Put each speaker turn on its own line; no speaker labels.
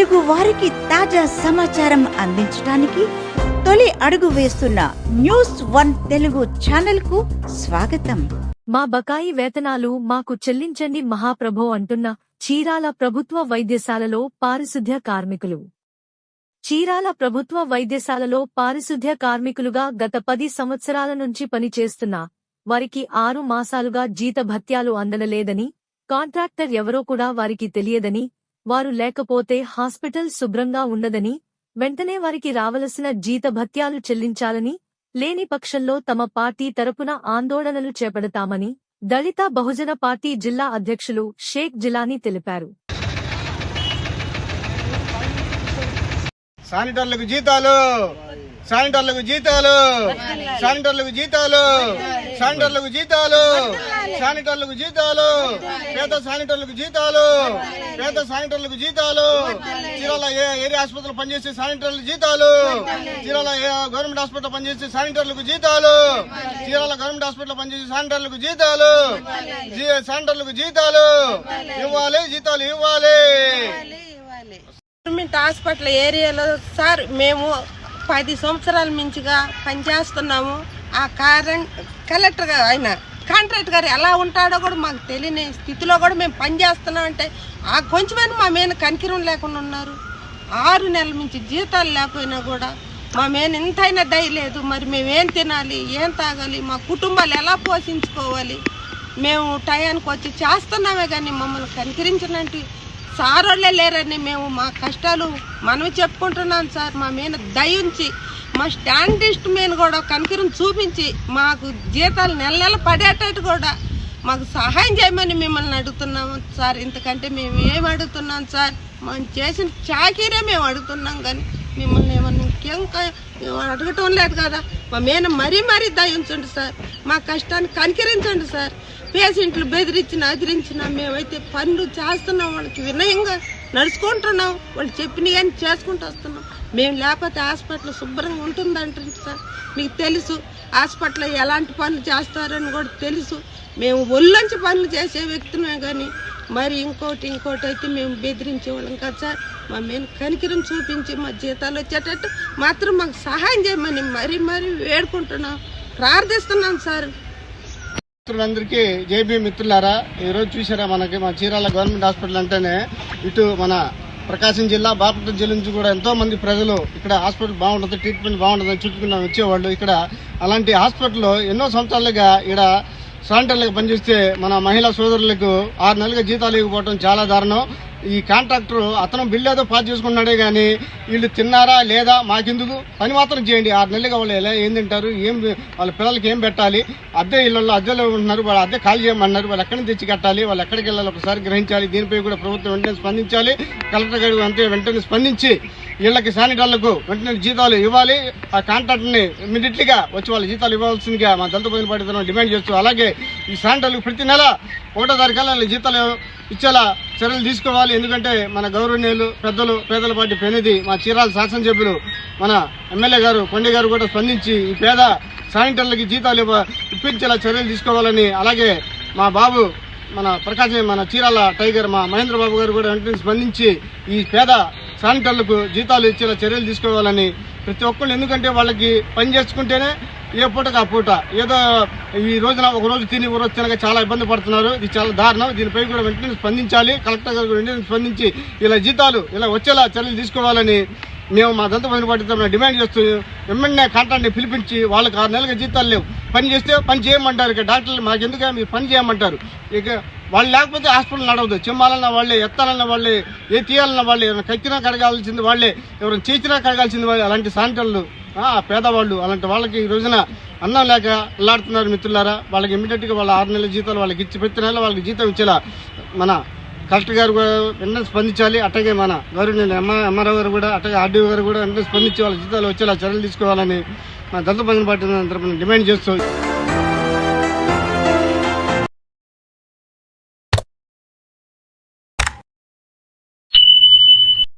తెలుగు వారికి తాజా సమాచారం అందించడానికి తొలి అడుగు వేస్తున్న న్యూస్ వన్ తెలుగు ఛానల్కు స్వాగతం.
మా బకాయి వేతనాలు మాకు చెల్లించండి మహాప్రభో అంటున్న చీరాల ప్రభుత్వ వైద్యశాలలో పారిశుద్ధ్య కార్మికులు. చీరాల ప్రభుత్వ వైద్యశాలలో పారిశుద్ధ్య కార్మికులుగా గత పది సంవత్సరాల నుంచి పనిచేస్తున్న వారికి ఆరు మాసాలుగా జీతభత్యాలు అందనలేదని కాంట్రాక్టర్ ఎవరో కూడా వారికి తెలియదని వారు లేకపోతే హాస్పిటల్ శుభ్రంగా ఉండదని వెంటనే వారికి రావలసిన జీతభత్యాలు చెల్లించాలని లేని పక్షంలో తమ పార్టీ తరపున ఆందోళనలు చేపడతామని దళిత బహుజన పార్టీ జిల్లా అధ్యక్షులు షేక్ జిలానీ తెలిపారు.
శానిటర్లకు జీతాలు! శానిటర్లకు జీతాలు శానిటర్లకు జీతాలు శానిటర్లకు జీతాలు శానిటర్లకు జీతాలు పేద శానిటర్లకు జీతాలు పేద శానిటర్లకు జీతాలు చీరాల ఏరియా ఆసుపత్రిలో పనిచేసే శానిటర్లకు జీతాలు చీరాల గవర్నమెంట్ హాస్పిటల్ పనిచేసే శానిటర్లకు జీతాలు చీరాల గవర్నమెంట్ హాస్పిటల్ పనిచేసే శానిటర్లకు జీతాలు జీ- శానిటర్లకు జీతాలు ఇవ్వాలి జీతాలు ఇవ్వాలి
గవర్నమెంట్ హాస్పిటల్ ఏరియాలో సార్ మేము పది సంవత్సరాల మించిగా పనిచేస్తున్నాము. ఆ కరెంట్ కలెక్టర్ గారు ఆయన కాంట్రాక్ట్ గారు ఎలా ఉంటాడో కూడా మాకు తెలియని స్థితిలో కూడా మేము పనిచేస్తున్నాం అంటే ఆ కొంచెమైనా మా మీద కనికిరం లేకుండా ఉన్నారు. ఆరు నెలల నుంచి జీతాలు లేకపోయినా కూడా మా మీద ఇంతైనా దయ లేదు. మరి మేము ఏం తినాలి ఏం తాగాలి మా కుటుంబాలు ఎలా పోషించుకోవాలి? మేము టయానికి వచ్చి చేస్తున్నామే కానీ మమ్మల్ని కనికరించినట్టు సారోళ్ళే లేరని మేము మా కష్టాలు మనం చెప్పుకుంటున్నాం సార్. మా మీద దయ ఉంచి మా స్టాండిస్ట్ మీద కూడా కనికరం చూపించి మాకు జీతాలు నెల నెల పడేటట్టు కూడా మాకు సహాయం చేయమని మిమ్మల్ని అడుగుతున్నాము సార్. ఇంతకంటే మేము ఏం అడుగుతున్నాం సార్? మనం చేసిన చాకీరే మేము అడుగుతున్నాం కానీ మిమ్మల్ని ఏమన్నా ఇంకేం మేము అడగటం లేదు కదా. మా మీద మరీ మరీ దయ ఉంచండి సార్. మా కష్టాన్ని కనికరించండి సార్. పేషెంట్లు బెదిరించిన అదిరించిన మేమైతే పనులు చేస్తున్నాం వాళ్ళకి వినయంగా నడుచుకుంటున్నాం. వాళ్ళు చెప్పినవి కానీ చేసుకుంటూ వస్తున్నాం. మేము లేకపోతే హాస్పిటల్ శుభ్రంగా ఉంటుందంటుంది సార్. మీకు తెలుసు హాస్పిటల్లో ఎలాంటి పనులు చేస్తారని కూడా తెలుసు. మేము ఒళ్ళొంచి పనులు చేసే వ్యక్తులమే కానీ మరి ఇంకోటి ఇంకోటి అయితే మేము బెదిరించే వాళ్ళం కదా సార్. మా మేము కనికిరం చూపించి మా జీతాలు వచ్చేటట్టు మాత్రం మాకు సహాయం చేయమని మరీ మరీ వేడుకుంటున్నాం. ప్రార్థిస్తున్నాం సార్.
మిత్రులందరికీ జేబీ మిత్రులారా ఈ రోజు చూసారా మనకి మా చీరాల గవర్నమెంట్ హాస్పిటల్ అంటేనే ఇటు మన ప్రకాశం జిల్లా బాపట్ల జిల్లా నుంచి కూడా ఎంతో మంది ప్రజలు ఇక్కడ హాస్పిటల్ బాగుంటుంది ట్రీట్మెంట్ బాగుంటుంది చుట్టుకున్న వచ్చేవాళ్ళు ఇక్కడ. అలాంటి హాస్పిటల్లో ఎన్నో సంవత్సరాలుగా ఇక్కడ సాంటర్లకు పనిచేస్తే మన మహిళా సోదరులకు ఆరు నెలలుగా జీతాలు ఇవ్వకపోవడం చాలా దారుణం. ఈ కాంట్రాక్టర్ అతను బిల్లు ఏదో పాస్ చేసుకున్నాడే కానీ వీళ్ళు తిన్నారా లేదా మాకెందుకు? పని మాత్రం చేయండి. ఆరు నెలలుగా వాళ్ళు ఎలా ఏం తింటారు? ఏం వాళ్ళ పిల్లలకి ఏం పెట్టాలి? అద్దె ఇళ్ళల్లో అద్దెలో ఉంటున్నారు. వాళ్ళు అద్దె ఖాళీ చేయమన్నారు. వాళ్ళు ఎక్కడి నుంచి తెచ్చి కట్టాలి? వాళ్ళు ఎక్కడికి వెళ్ళాలి? ఒకసారి గ్రహించాలి. దీనిపై కూడా ప్రభుత్వం వెంటనే స్పందించాలి. కలెక్టర్ గారు అంతే వెంటనే స్పందించి వీళ్ళకి శానిటర్లకు వెంటనే జీతాలు ఇవ్వాలి. ఆ కాంట్రాక్ట్ని ఇమీడియట్లీగా వచ్చి వాళ్ళ జీతాలు ఇవ్వాల్సిందిగా మా దళిత పోయిన పార్టీ డిమాండ్ చేస్తూ అలాగే ఈ శానిటర్లకు ప్రతి నెల ఒకటో తారీఖున జీతాలు ఇచ్చేలా చర్యలు తీసుకోవాలి. ఎందుకంటే మన గౌరవనీయులు పెద్దలు పేదల పార్టీ ప్రతినిధి మా చీరాల శాసనసభ్యులు మన ఎమ్మెల్యే గారు కొండే గారు కూడా స్పందించి ఈ పేద శానిటర్లకి జీతాలు ఇవ్వ- ఇప్పించేలా చర్యలు తీసుకోవాలని అలాగే మా బాబు మన ప్రకాశం మన చీరాల టైగర్ మా మహేంద్ర బాబు గారు కూడా వెంటనే స్పందించి ఈ పేద శానిటర్లకు జీతాలు ఇచ్చేలా చర్యలు తీసుకోవాలని ప్రతి ఒక్కళ్ళు. ఎందుకంటే వాళ్ళకి పని చేసుకుంటేనే ఏ పూటకు ఆ పూట. ఏదో ఈ రోజున ఒక రోజు తిని ఒక రోజు తినక చాలా ఇబ్బంది పడుతున్నారు. ఇది చాలా దారుణం. దీనిపై కూడా వెంటనే స్పందించాలి. కలెక్టర్ గారు వెంటనే స్పందించి ఇలా జీతాలు ఇలా వచ్చేలా చర్యలు తీసుకోవాలని మేము మా దంత పని పడుతున్నాం డిమాండ్ చేస్తూ ఎమ్మెల్యే కాంట్రాక్ట్ని పిలిపించి వాళ్ళకి ఆరు నెలలకు జీతాలు లేవు. పని చేస్తే పని చేయమంటారు. ఇక డాక్టర్లు మాకు ఎందుకు మీరు పని చేయమంటారు. ఇక వాళ్ళు లేకపోతే హాస్పిటల్ నడవదు. చిమ్మాలన్న వాళ్ళే ఎత్తాలన్న వాళ్ళే ఏ తీయాలన్న వాళ్ళే ఎవరైనా కక్కినా కడగాల్సింది వాళ్ళే ఎవరైనా చేసినా కడగాల్సింది వాళ్ళే. అలాంటి శానిటర్లు పేదవాళ్ళు అలాంటి వాళ్ళకి ఈ రోజున అన్నం లేక అల్లాడుతున్నారు మిత్రులారా. వాళ్ళకి ఇమీడియట్గా వాళ్ళ ఆరు నెలల జీతాలు వాళ్ళకి ఇచ్చి ప్రతి నెల వాళ్ళకి జీతం ఇచ్చేలా మన కలెక్టర్ గారు కూడా వెంటనే స్పందించాలి. అట్టగే మన గౌరవనీయులు ఎమ్మ ఎంఆర్ఓ గారు కూడా అట్టగే ఆర్డీఓ గారు కూడా వెంటనే స్పందించి వాళ్ళ జీతాలు వచ్చేలా చర్యలు తీసుకోవాలని మన దళిత బంధన పార్టీ తరపున డిమాండ్ చేస్తూ